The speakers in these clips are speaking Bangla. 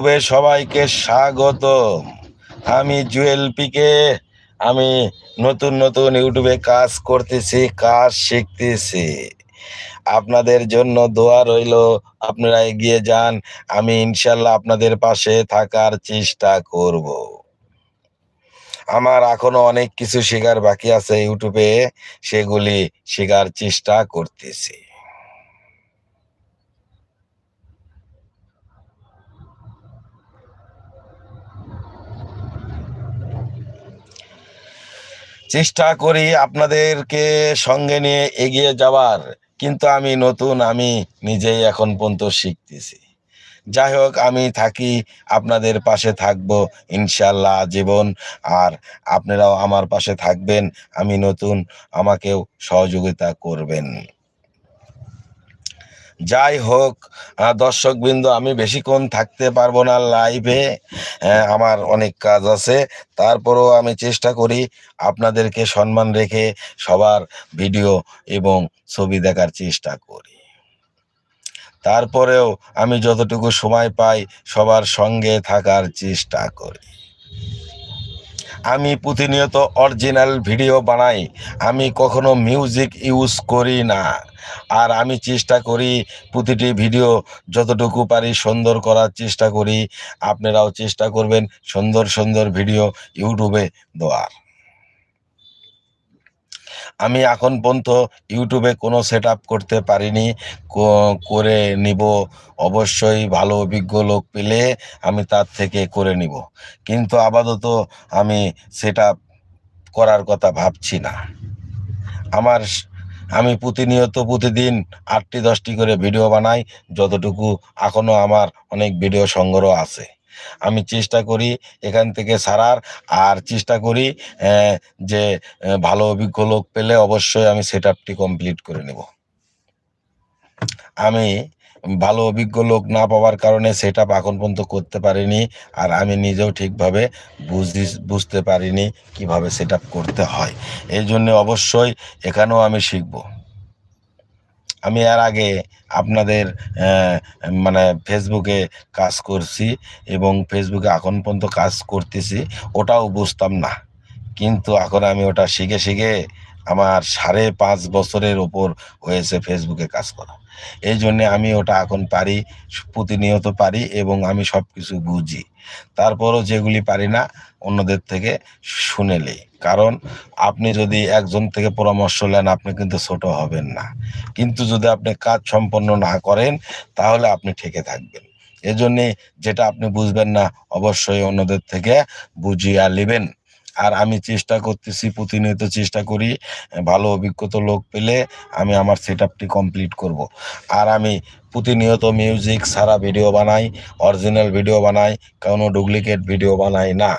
তবে সবাইকে স্বাগত আমি জুয়েল পিকে। আমি নতুন নতুন ইউটিউবে কাজ করতেছি, কাজ শিখতেছি। আপনাদের জন্য দোয়া রইল, আপনারা এগিয়ে যান, আমি ইনশাল্লাহ আপনাদের পাশে থাকার চেষ্টা করব। আমার এখনও অনেক কিছু শেখার বাকি আছে ইউটিউবে, সেগুলি শেখার চেষ্টা করতেছি। চেষ্টা করি আপনাদেরকে সঙ্গে নিয়ে এগিয়ে যাওয়ার। কিন্তু আমি নতুন, আমি নিজেই এখন পর্যন্ত শিখতেছি। যাই হোক, আমি থাকি, আপনাদের পাশে থাকব ইনশাল্লাহ জীবন আর আপনারাও আমার পাশে থাকবেন, আমি নতুন, আমাকেও সহযোগিতা করবেন। যাই হোক দর্শক বিন্দু আমি বেশিক্ষণ থাকতে পারব না লাইভে আমার অনেক কাজ আছে। তারপরেও আমি চেষ্টা করি আপনাদেরকে সম্মান রেখে সবার ভিডিও এবং ছবি দেখার চেষ্টা করি। তারপরেও আমি যতটুকু সময় পাই সবার সঙ্গে থাকার চেষ্টা করি। আমি প্রতিনিয়ত অরিজিনাল ভিডিও বানাই। আমি কখনো মিউজিক ইউজ করি না। আর আমি চেষ্টা করি প্রতিটি ভিডিও যতটুকু পারি সুন্দর করার চেষ্টা করি। আপনারাও চেষ্টা করবেন সুন্দর সুন্দর ভিডিও ইউটিউবে দেওয়ার। আমি এখন পর্যন্ত ইউটিউবে কোনো সেট আপ করতে পারিনি। করে নিব। অবশ্যই ভালো অভিজ্ঞ লোক পেলে আমি তার থেকে করে নিব। কিন্তু আপাতত আমি সেট আপ করার কথা ভাবছি না। আমার আমি প্রতিনিয়ত প্রতিদিন আটটি দশটি করে ভিডিও বানাই। যতটুকু এখনও আমার অনেক ভিডিও সংগ্রহ আছে। আমি চেষ্টা করি এখান থেকে সারার, আর চেষ্টা করি যে ভালো অভিজ্ঞ লোক পেলে অবশ্যই আমি সেট আপটি কমপ্লিট করে নেব। আমি ভালো অভিজ্ঞ লোক না পাওয়ার কারণে সেট আপ এখন পর্যন্ত করতে পারিনি, আর আমি নিজেও ঠিকভাবে বুঝতে বুঝতে পারিনি কীভাবে সেট করতে হয়। এই জন্য অবশ্যই এখানেও আমি শিখব। আমি এর আগে আপনাদের মানে ফেসবুকে কাজ করছি এবং ফেসবুকে এখন পর্যন্ত কাজ করতেছি, ওটাও বুঝতাম না। কিন্তু এখন আমি ওটা শিখে শিখে আমার সাড়ে পাঁচ বছরের ওপর হয়েছে ফেসবুকে কাজ করা। এই জন্যে আমি ওটা এখন পারি, প্রতিনিয়ত পারি এবং আমি সব কিছু বুঝি। তারপরও যেগুলি পারি না, অন্যদের থেকে শুনেলি কারণ আপনি যদি একজন থেকে পরামর্শ নেন, আপনি কিন্তু ছোট হবেন না। কিন্তু যদি আপনি কাজ সম্পন্ন না করেন, তাহলে আপনি ঠেকে থাকবেন। এজন্যে যেটা আপনি বুঝবেন না, অবশ্যই অন্যদের থেকে বুঝিয়ে নেবেন। আর আমি চেষ্টা করতেছি, প্রতিনিয়ত চেষ্টা করি, ভালো অভিজ্ঞতা লোক পেলে আমি আমার সেট আপটি কমপ্লিট করব। আর আমি প্রতিনিয়ত মিউজিক সারা ভিডিও বানাই, অরিজিনাল ভিডিও বানাই, কোনো ডুপ্লিকেট ভিডিও বানাই না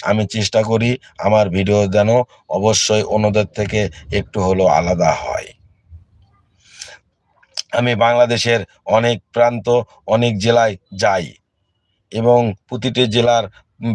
আমি চেষ্টা করি আমার ভিডিও যেন অবশ্যই অন্যদের থেকে একটু হলেও আলাদা হয় আমি বাংলাদেশের অনেক প্রান্ত, অনেক জেলায় যাই এবং প্রতিটি জেলার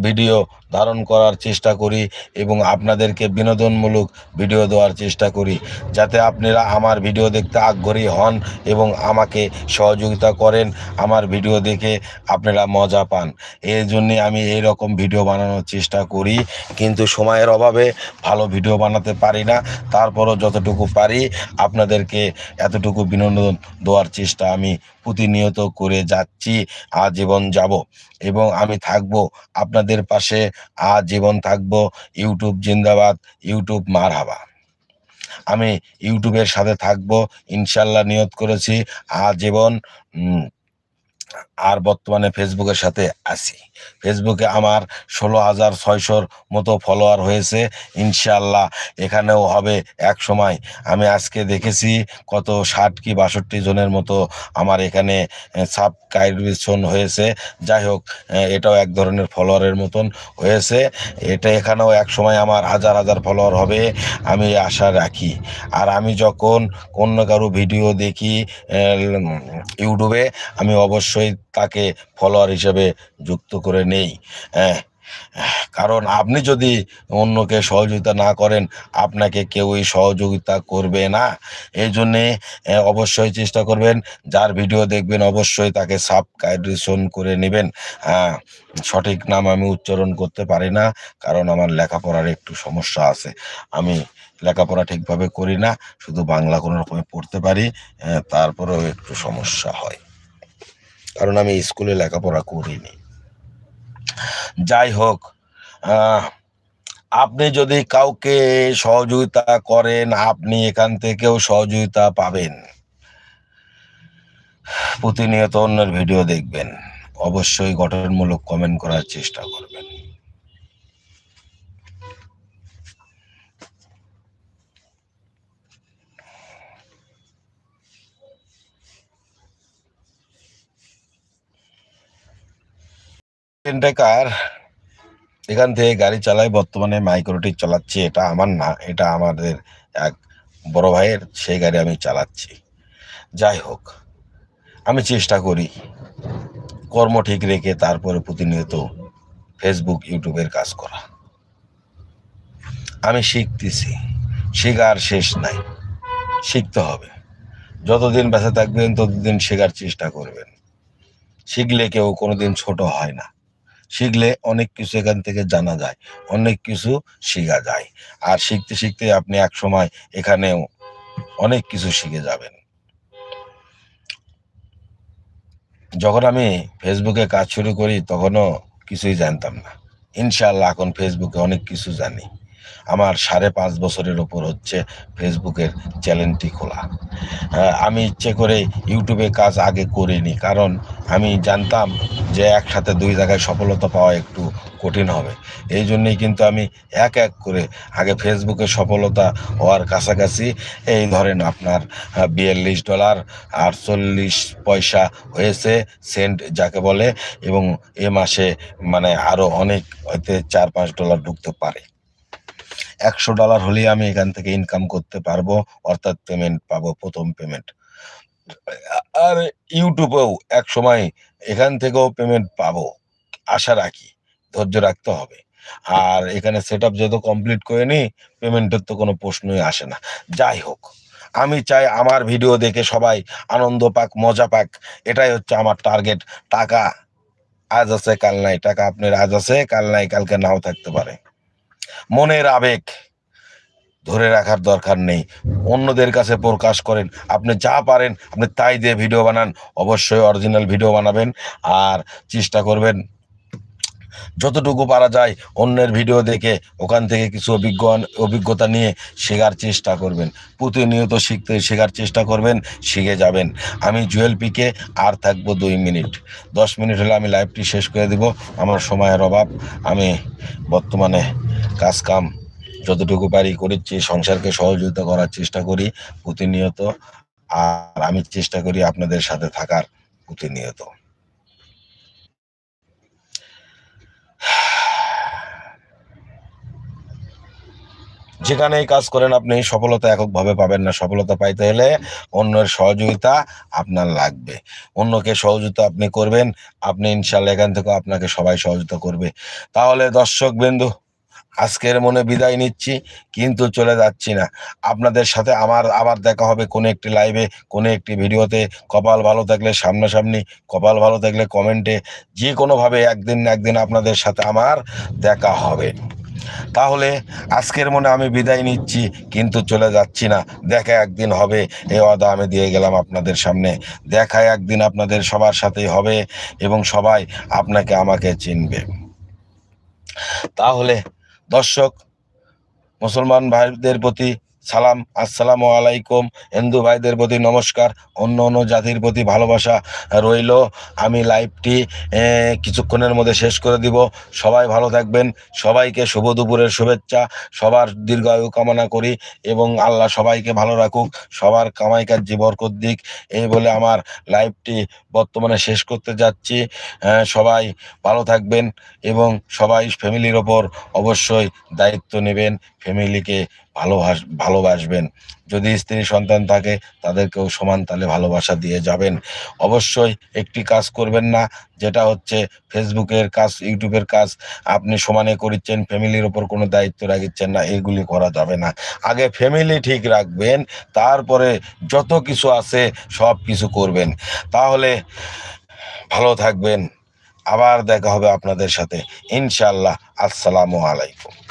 ভিডিও ধারণ করার চেষ্টা করি এবং আপনাদেরকে বিনোদনমূলক ভিডিও দেওয়ার চেষ্টা করি, যাতে আপনারা আমার ভিডিও দেখতে আগ্রহী হন এবং আমাকে সহযোগিতা করেন, আমার ভিডিও দেখে আপনারা মজা পান। এই জন্যে আমি এই রকম ভিডিও বানানোর চেষ্টা করি, কিন্তু সময়ের অভাবে ভালো ভিডিও বানাতে পারি না। তারপরও যতটুকু পারি, আপনাদেরকে এতটুকু বিনোদন দেওয়ার চেষ্টা আমি প্রতিনিয়ত করে যাচ্ছি, আজীবন যাব এবং আমি থাকব আপনাদের পাশে, আজীবন থাকব ইউটিউব জিন্দাবাদ, ইউটিউব মারহাবা। আমি ইউটিউবের সাথে থাকব, ইনশাল্লাহ নিয়ত করেছি, আজীবন আর বর্তমানে ফেসবুকের সাথে আছি। ফেসবুকে আমার ষোলো হাজার ছয়শোর মতো ফলোয়ার হয়েছে। ইনশাল্লাহ এখানেও হবে এক সময়। আমি আজকে দেখেছি কত ষাট কি বাষট্টি জনের মতো আমার এখানে সাবস্ক্রাইবেশন হয়েছে। যাই হোক এটাও এক ধরনের ফলোয়ারের মতন হয়েছে। এটা এখানেও এক সময় আমার হাজার হাজার ফলোয়ার হবে, আমি আশা রাখি। আর আমি যখন অন্য কারও ভিডিও দেখি ইউটিউবে, আমি অবশ্যই তাকে ফলোয়ার হিসেবে যুক্ত করে নেই। হ্যাঁ কারণ আপনি যদি অন্যকে সহযোগিতা না করেন, আপনাকে কেউই সহযোগিতা করবে না। এই জন্যে অবশ্যই চেষ্টা করবেন, যার ভিডিও দেখবেন অবশ্যই তাকে সাবস্ক্রাইবেশন করে নেবেন। সঠিক নাম আমি উচ্চারণ করতে পারি না, কারণ আমার লেখাপড়ার একটু সমস্যা আছে। আমি লেখাপড়া ঠিকভাবে করি না, শুধু বাংলা কোনো রকমে পড়তে পারি তারপরেও একটু সমস্যা হয়। কারণ আমি স্কুলে লেখাপড়া করিনি। যাই হোক আপনি যদি কাউকে সহযোগিতা করেন, আপনি এখান থেকেও সহযোগিতা পাবেন। প্রতিনিয়ত অন্যের ভিডিও দেখবেন। অবশ্যই গঠনমূলক কমেন্ট করার চেষ্টা করবেন। টেন্ডাকার এখান থেকে গাড়ি চালাই বর্তমানে মাইক্রোটি চালাচ্ছি, এটা আমার না, এটা আমাদের এক বড় ভাইয়ের, সেই গাড়ি আমি চালাচ্ছি। যাই হোক, আমি চেষ্টা করি, কর্ম ঠিক রেখে তারপরে প্রতিনিয়ত ফেসবুক ইউটিউবের কাজ করা। আমি শিখতেছি, শেখার শেষ নাই, শিখতে হবে। যতদিন বেঁচে থাকবেন, ততদিন শেখার চেষ্টা করবেন। শিখলে কেউ কোনোদিন ছোট হয় না। শিখলে অনেক কিছু এখান থেকে জানা যায়, অনেক কিছু শেখা যায়। আর শিখতে শিখতে আপনি এক সময় এখানেও অনেক কিছু শিখে যাবেন। যখন আমি ফেসবুকে কাজ শুরু করি, তখনও কিছুই জানতাম না। ইনশাল্লাহ এখন ফেসবুকে অনেক কিছু জানি। আমার সাড়ে পাঁচ বছরের ওপর হচ্ছে ফেসবুকের চ্যানেলটি খোলা। আমি ইচ্ছে করে ইউটিউবে কাজ আগে করিনি, কারণ আমি জানতাম যে একসাথে দুই জায়গায় সফলতা পাওয়া একটু কঠিন হবে। এই জন্যই কিন্তু আমি এক এক করে আগে ফেসবুকে সফলতা হওয়ার কাছাকাছি, এই ধরেন আপনার বিয়াল্লিশ ডলার, আটচল্লিশ পয়সা হয়েছে সেন্ট যাকে বলে, এবং এ মাসে মানে আরও অনেক হয়তো চার পাঁচ ডলার ঢুকতে পারে। একশো ডলার হলেই আমি এখান থেকে ইনকাম করতে পারব, অর্থাৎ পেমেন্ট পাবো, প্রথম পেমেন্ট আর ইউটিউবেও এক সময় এখান থেকেও পেমেন্ট পাবো, আশা রাখি, ধৈর্য রাখতে হবে। আর এখানে সেট আপ যেহেতু কমপ্লিট করে নিই পেমেন্টের তো কোনো প্রশ্নই আসে না। যাই হোক, আমি চাই আমার ভিডিও দেখে সবাই আনন্দ পাক, মজা পাক, এটাই হচ্ছে আমার টার্গেট টাকা আজ আছে, কাল নাই। টাকা আপনার আজ আছে, কাল নাই, কালকে নাও থাকতে পারে। মনের আবেগ ধরে রাখার দরকার নেই। অন্যদের কাছে প্রকাশ করেন। আপনি যা পারেন, আপনি তাই দিয়ে ভিডিও বানান। অবশ্যই অরিজিনাল ভিডিও বানাবেন। আর চেষ্টা করবেন যতটুকু পারা যায় অন্যের ভিডিও দেখে ওখান থেকে কিছু অভিজ্ঞ অভিজ্ঞতা নিয়ে শেখার চেষ্টা করবেন। প্রতিনিয়ত শিখতে, শেখার চেষ্টা করবেন, শিখে যাবেন। আমি জুয়েল পিকে আর থাকব দুই মিনিট। দশ মিনিট হলে আমি লাইভটি শেষ করে দিব। আমার সময়ের অভাব। আমি বর্তমানে কাজ কাম যতটুকু পারি করেছি, সংসারকে সহযোগিতা করার চেষ্টা করি প্রতিনিয়ত। আর আমি চেষ্টা করি আপনাদের সাথে থাকার প্রতিনিয়ত। যেখানেই কাজ করেন আপনি সফলতা এককভাবে পাবেন না। সফলতা পাইতে হলে অন্যের সহযোগিতা আপনার লাগবে। অন্যকে সহযোগিতা আপনি করবেন, আপনি ইনশাল্লাহ এখান থেকে আপনাকে সবাই সহযোগিতা করবে। তাহলে দর্শক বিন্দু, আজকের মনে বিদায় নিচ্ছি, কিন্তু চলে যাচ্ছি না। আপনাদের সাথে আমার আবার দেখা হবে কোনো একটি লাইভে কোনো একটি ভিডিওতে। কপাল ভালো থাকলে সামনাসামনি, কপাল ভালো থাকলে কমেন্টে যে কোনোভাবে একদিন না একদিন আপনাদের সাথে আমার দেখা হবে। তাহলে আজকের মনে আমি বিদায় নিচ্ছি, কিন্তু চলে যাচ্ছি না। দেখা একদিন হবে, এই অদা আমি দিয়ে গেলাম আপনাদের সামনে। দেখা একদিন আপনাদের সবার সাথেই হবে এবং সবাই আপনাকে, আমাকে চিনবে। তাহলে দর্শক, মুসলমান ভাইদের প্রতি সালাম, আসসালামু আলাইকুম। হিন্দু ভাইদের প্রতি নমস্কার, অন্য অন্য জাতির প্রতি ভালোবাসা রইল। আমি লাইভটি কিছুক্ষণের মধ্যে শেষ করে দিব। সবাই ভালো থাকবেন, সবাইকে শুভ দুপুরের শুভেচ্ছা, সবার দীর্ঘায়ু কামনা করি এবং আল্লাহ সবাইকে ভালো রাখুক, সবার কামাই কার্যে বরকত দিক। এই বলে আমার লাইভটি বর্তমানে শেষ করতে যাচ্ছি। সবাই ভালো থাকবেন এবং সবাই ফ্যামিলির ওপর অবশ্যই দায়িত্ব নেবেন। ফ্যামিলিকে ভালোবাস, ভালোবাসবেন। যদি স্ত্রী সন্তান থাকে, তাদেরকেও সমান তালে ভালোবাসা দিয়ে যাবেন। অবশ্যই একটি কাজ করবেন না, যেটা হচ্ছে ফেসবুকের কাজ, ইউটিউবের কাজ। আপনি সমানে করিচ্ছেন, ফ্যামিলির ওপর কোনো দায়িত্ব রাখিচ্ছেন না, এগুলি করা যাবে না। আগে ফ্যামিলি ঠিক রাখবেন, তারপরে যত কিছু আছে, সব কিছু করবেন। তাহলে ভালো থাকবেন। আবার দেখা হবে আপনাদের সাথে। ইনশাল্লাহ আসসালামু আলাইকুম।